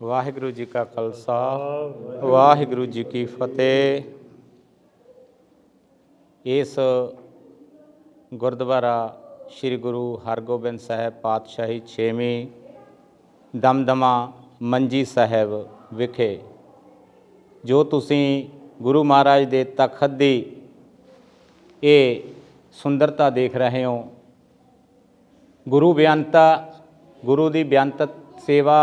ਵਾਹਿਗੁਰੂ ਜੀ ਕਾ ਖਾਲਸਾ, ਵਾਹਿਗੁਰੂ ਜੀ ਕੀ ਫਤਿਹ। ਇਸ ਗੁਰਦੁਆਰਾ ਸ੍ਰੀ ਗੁਰੂ ਹਰਗੋਬਿੰਦ ਸਾਹਿਬ ਪਾਤਸ਼ਾਹੀ 6ਵੀਂ ਦਮਦਮਾ ਮੰਜੀ ਸਾਹਿਬ ਵਿਖੇ, ਜੋ ਤੁਸੀਂ ਗੁਰੂ ਮਹਾਰਾਜ ਦੇ ਤਖਤ ਦੀ ਇਹ ਸੁੰਦਰਤਾ ਦੇਖ ਰਹੇ ਹੋ। ਗੁਰੂ ਬੇਅੰਤਾ ਗੁਰੂ ਦੀ ਬੇਅੰਤ ਸੇਵਾ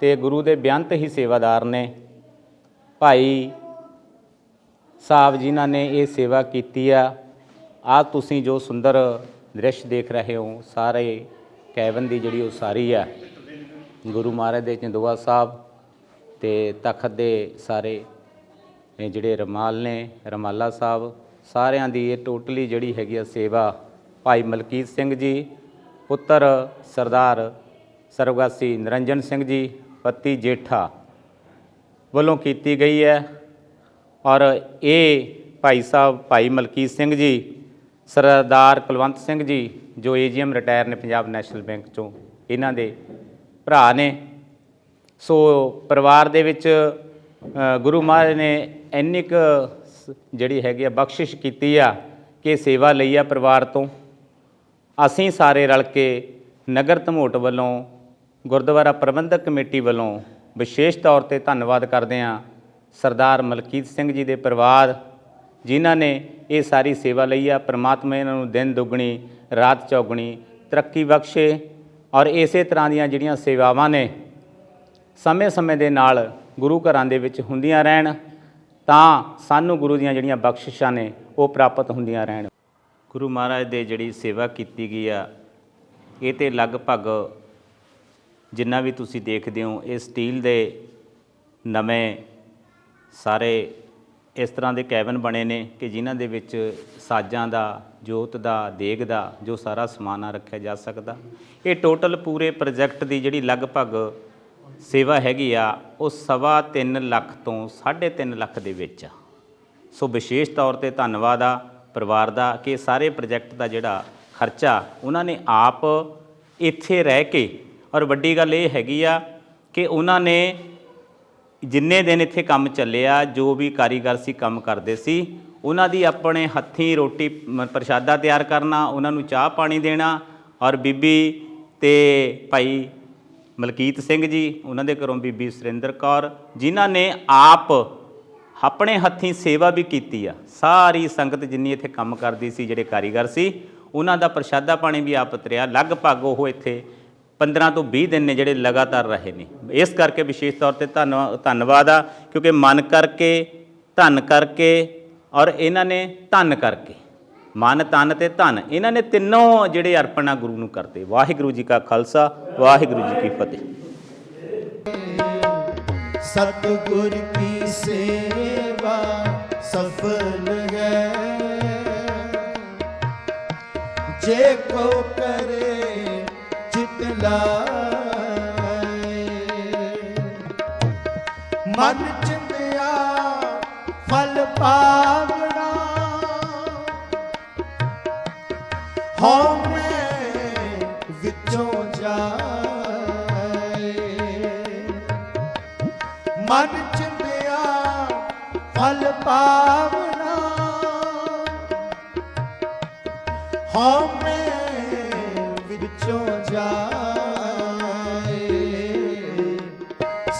ਤੇ ਗੁਰੂ ਦੇ ਬੇਅੰਤ ਹੀ ਸੇਵਾਦਾਰ ਨੇ। ਭਾਈ ਸਾਹਿਬ ਜਿਨ੍ਹਾਂ ਨੇ ਇਹ ਸੇਵਾ ਕੀਤੀ ਆ ਆ ਤੁਸੀਂ ਜੋ ਸੁੰਦਰ ਦ੍ਰਿਸ਼ ਦੇਖ ਰਹੇ ਹੋ, ਸਾਰੇ ਕੈਬਨ ਦੀ ਜਿਹੜੀ ਉਸਾਰੀ ਆ, ਗੁਰੂ ਮਹਾਰਾਜ ਦੇ ਚੰਦੋਆ ਸਾਹਿਬ ਤੇ ਤਖਤ ਦੇ ਸਾਰੇ ਇਹ ਜਿਹੜੇ ਰਮਾਲ ਨੇ, ਰਮਾਲਾ ਸਾਹਿਬ, ਸਾਰਿਆਂ ਦੀ ਇਹ ਟੋਟਲੀ ਜਿਹੜੀ ਹੈਗੀ ਆ ਸੇਵਾ, ਭਾਈ ਮਲਕੀਤ ਸਿੰਘ ਜੀ, ਪੁੱਤਰ ਸਰਦਾਰ ਸਰਵਗਾਸੀ ਨਿਰੰਜਨ ਸਿੰਘ ਜੀ ਪਤੀ ਜੇਠਾ ਵੱਲੋਂ ਕੀਤੀ ਗਈ ਹੈ। ਔਰ ਇਹ ਭਾਈ ਸਾਹਿਬ ਭਾਈ ਮਲਕੀਤ ਸਿੰਘ ਜੀ, ਸਰਦਾਰ ਕੁਲਵੰਤ ਸਿੰਘ ਜੀ, ਜੋ ਏਜੀਐਮ ਰਿਟਾਇਰ ਨੇ ਪੰਜਾਬ ਨੈਸ਼ਨਲ ਬੈਂਕ ਚੋਂ ਇਹਨਾਂ ਦੇ ਭਰਾ ਨੇ। ਸੋ ਪਰਿਵਾਰ ਦੇ ਵਿੱਚ ਗੁਰੂ ਮਹਾਰਾਜ ਨੇ ਇੰਨੀ ਕੁ ਜਿਹੜੀ ਹੈਗੀ ਆ, ਬਖਸ਼ਿਸ਼ ਕੀਤੀ ਆ ਕਿ ਸੇਵਾ ਲਈ ਆ ਪਰਿਵਾਰ ਤੋਂ। ਅਸੀਂ ਸਾਰੇ ਰਲ ਕੇ ਨਗਰ ਧਮੋਟ ਵੱਲੋਂ ਗੁਰਦੁਆਰਾ ਪ੍ਰਬੰਧਕ ਕਮੇਟੀ ਵੱਲੋਂ ਵਿਸ਼ੇਸ਼ ਤੌਰ ਤੇ ਧੰਨਵਾਦ ਕਰਦੇ ਹਾਂ ਸਰਦਾਰ ਮਲਕੀਤ ਸਿੰਘ ਜੀ ਦੇ ਪਰਿਵਾਰ, ਜਿਨ੍ਹਾਂ ਨੇ ਇਹ ਸਾਰੀ ਸੇਵਾ ਲਈ ਆ। ਪ੍ਰਮਾਤਮਾ ਇਹਨਾਂ ਨੂੰ ਦਿਨ ਦੁੱਗਣੀ, ਰਾਤ ਚੌਗਣੀ ਤਰੱਕੀ ਬਖਸ਼ੇ ਔਰ ਇਸੇ ਤਰ੍ਹਾਂ ਦੀਆਂ ਜਿਹੜੀਆਂ ਸੇਵਾਵਾਂ ਨੇ, ਸਮੇਂ-ਸਮੇਂ ਦੇ ਨਾਲ ਗੁਰੂ ਘਰਾਂ ਦੇ ਵਿੱਚ ਹੁੰਦੀਆਂ ਰਹਿਣ, ਤਾਂ ਸਾਨੂੰ ਗੁਰੂ ਦੀਆਂ ਜਿਹੜੀਆਂ ਬਖਸ਼ਿਸ਼ਾਂ ਨੇ, ਉਹ ਪ੍ਰਾਪਤ ਹੁੰਦੀਆਂ ਰਹਿਣ। ਗੁਰੂ ਮਹਾਰਾਜ ਦੇ ਜਿਹੜੀ ਸੇਵਾ ਕੀਤੀ ਗਈ ਆ, ਇਹ ਤੇ ਲਗਭਗ ਜਿੰਨਾ ਵੀ ਤੁਸੀਂ ਦੇਖਦੇ ਹੋ, ਇਹ ਸਟੀਲ ਦੇ ਨਵੇਂ ਸਾਰੇ ਇਸ ਤਰ੍ਹਾਂ ਦੇ ਕੈਬਨ ਬਣੇ ਨੇ ਕਿ ਜਿਨ੍ਹਾਂ ਦੇ ਵਿੱਚ ਸਾਜ਼ਾਂ ਦਾ, ਜੋਤ ਦਾ, ਦੇਗ ਦਾ, ਜੋ ਸਾਰਾ ਸਮਾਨ ਆ ਰੱਖਿਆ ਜਾ ਸਕਦਾ। ਇਹ ਟੋਟਲ ਪੂਰੇ ਪ੍ਰੋਜੈਕਟ ਦੀ ਜਿਹੜੀ ਲਗਭਗ ਸੇਵਾ ਹੈਗੀ ਆ, ਉਹ ਸਵਾ ਤਿੰਨ ਲੱਖ ਤੋਂ 3.5 ਲੱਖ ਦੇ ਵਿੱਚ ਆ। ਸੋ ਵਿਸ਼ੇਸ਼ ਤੌਰ ਤੇ ਧੰਨਵਾਦ ਆ ਪਰਿਵਾਰ ਦਾ ਕਿ ਸਾਰੇ ਪ੍ਰੋਜੈਕਟ ਦਾ ਜਿਹੜਾ ਖਰਚਾ, ਉਹਨਾਂ ਨੇ ਆਪ ਇੱਥੇ ਰਹਿ ਕੇ ਔਰ ਵੱਡੀ ਗੱਲ ਇਹ ਹੈਗੀ ਆ ਕਿ ਉਹਨਾਂ ਨੇ ਜਿੰਨੇ ਦਿਨ ਇੱਥੇ ਕੰਮ ਚੱਲਿਆ, ਜੋ ਵੀ ਕਾਰੀਗਰ ਸੀ ਕੰਮ ਕਰਦੇ ਸੀ, ਉਹਨਾਂ ਦੀ ਆਪਣੇ ਹੱਥੀਂ ਰੋਟੀ ਪ੍ਰਸ਼ਾਦਾ ਤਿਆਰ ਕਰਨਾ, ਉਹਨਾਂ ਨੂੰ ਚਾਹ ਪਾਣੀ ਦੇਣਾ ਔਰ ਬੀਬੀ ਤੇ ਭਾਈ ਮਲਕੀਤ ਸਿੰਘ ਜੀ, ਉਹਨਾਂ ਦੇ ਘਰੋਂ ਬੀਬੀ ਸੁਰਿੰਦਰ ਕੌਰ, ਜਿਨ੍ਹਾਂ ਨੇ ਆਪ ਆਪਣੇ ਹੱਥੀਂ ਸੇਵਾ ਵੀ ਕੀਤੀ ਆ। ਸਾਰੀ ਸੰਗਤ ਜਿੰਨੀ ਇੱਥੇ ਕੰਮ ਕਰਦੀ ਸੀ, ਜਿਹੜੇ ਕਾਰੀਗਰ ਸੀ, ਉਹਨਾਂ ਦਾ ਪ੍ਰਸ਼ਾਦਾ ਪਾਣੀ ਵੀ ਆਪ ਉਤਰਿਆ। ਲਗਭਗ ਉਹ ਇੱਥੇ 15 ਤੋਂ 20 ਦਿਨ ਨੇ ਜਿਹੜੇ ਲਗਾਤਾਰ ਰਹੇ ਨੇ। ਇਸ ਕਰਕੇ ਵਿਸ਼ੇਸ਼ ਤੌਰ ਤੇ ਧੰਨਵਾ- ਧੰਨਵਾਦ ਆ, ਕਿਉਂਕਿ ਮਨ ਕਰਕੇ, ਧਨ ਕਰਕੇ ਔਰ ਇਹਨਾਂ ਨੇ ਧਨ ਕਰਕੇ। ਮਨ, ਤਨ ਤੇ ਧਨ, ਇਹਨਾਂ ਨੇ ਤਿੰਨੋਂ ਜਿਹੜੇ ਅਰਪਣਾ ਗੁਰੂ ਨੂੰ ਕਰਦੇ ਵਾਹਿਗੁਰੂ ਜੀ ਕਾ ਖਾਲਸਾ, ਵਾਹਿਗੁਰੂ ਜੀ ਕੀ ਫਤਿਹ। ਸਤਿਗੁਰ ਕੀ ਸੇਵਾ ਸਫਲ ਹੈ। ਜੇ ਕੋ ਕਰੇ ਲਾਏ ਮਨ ਚਿੰਦਿਆ ਫਲ ਪਾਵਣਾ ਹਉ ਮੈਂ ਵਿੱਚੋਂ ਜਾਏ। ਮਨ ਚਿੰਦਿਆ ਫਲ ਪਾਵਨਾ ਹਉ ਮੈਂ ਵਿੱਚੋਂ ਜਾਏ।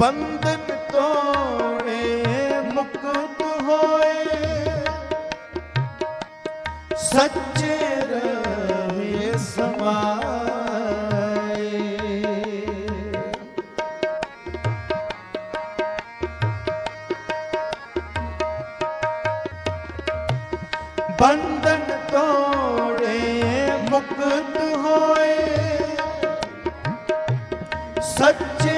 ਬੰਧਨ ਤੋੜੇ ਮੁਕਤ ਹੋਏ। ਸੱਚੇ ਰਹੇ ਸਮਾ ਸਮਾਏ। ਬੰਧਨ ਤੋੜੇ ਮੁਕਤ ਹੋਏ। ਸੱਚੇ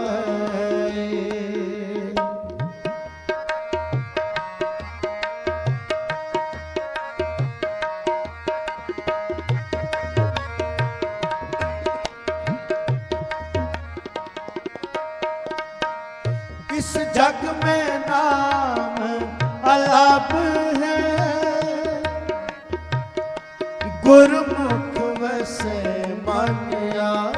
जग में नाम अलाप है गुरमुख वसे मन आए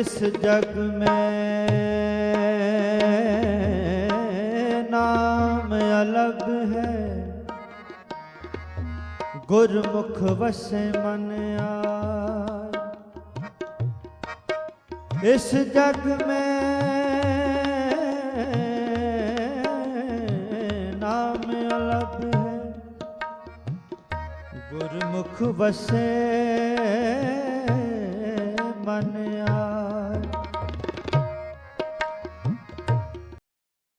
इस जग में ਗੁਰਮੁਖ ਵਸੇ ਮਨ ਆਏ। ਇਸ ਜਗ ਮੈਂ ਨਾਮ ਅਲਗ ਹੈ। ਗੁਰਮੁਖ ਵਸੇ